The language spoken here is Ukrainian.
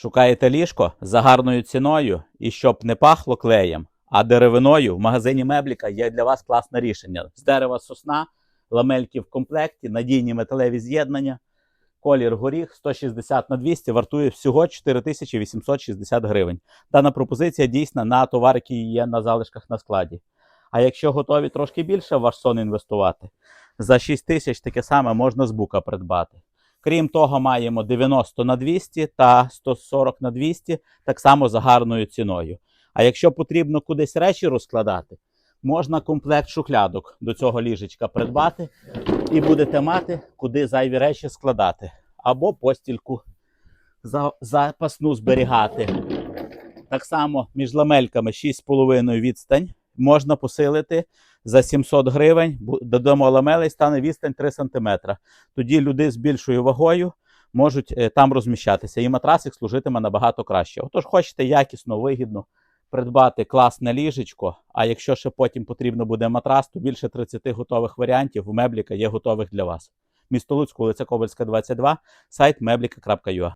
Шукаєте ліжко за гарною ціною і щоб не пахло клеєм, а деревиною в магазині Мебліка є для вас класне рішення. З дерева сосна, ламельки в комплекті, надійні металеві з'єднання, колір горіх 160 на 200 вартує всього 4860 гривень. Дана пропозиція дійсна на товар, який є на залишках на складі. А якщо готові трошки більше в ваш сон інвестувати, за 6 тисяч таке саме можна з бука придбати. Крім того, маємо 90 на 200 та 140 на 200, так само за гарною ціною. А якщо потрібно кудись речі розкладати, можна комплект шухлядок до цього ліжечка придбати і будете мати, куди зайві речі складати. Або постільку запасну зберігати. Так само між ламельками 6,5 відстань можна посилити за 700 гривень. Додамо ламелей стане відстань 3 см. Тоді люди з більшою вагою можуть е, там розміщатися. І матрасик служитиме набагато краще. Отож, хочете якісно, вигідно придбати класне ліжечко. А якщо ще потім потрібно буде матрас, то більше 30 готових варіантів у мебліка є готових для вас. Місто Луцьк, вулиця Кобальська, 22, сайт meblika.ua.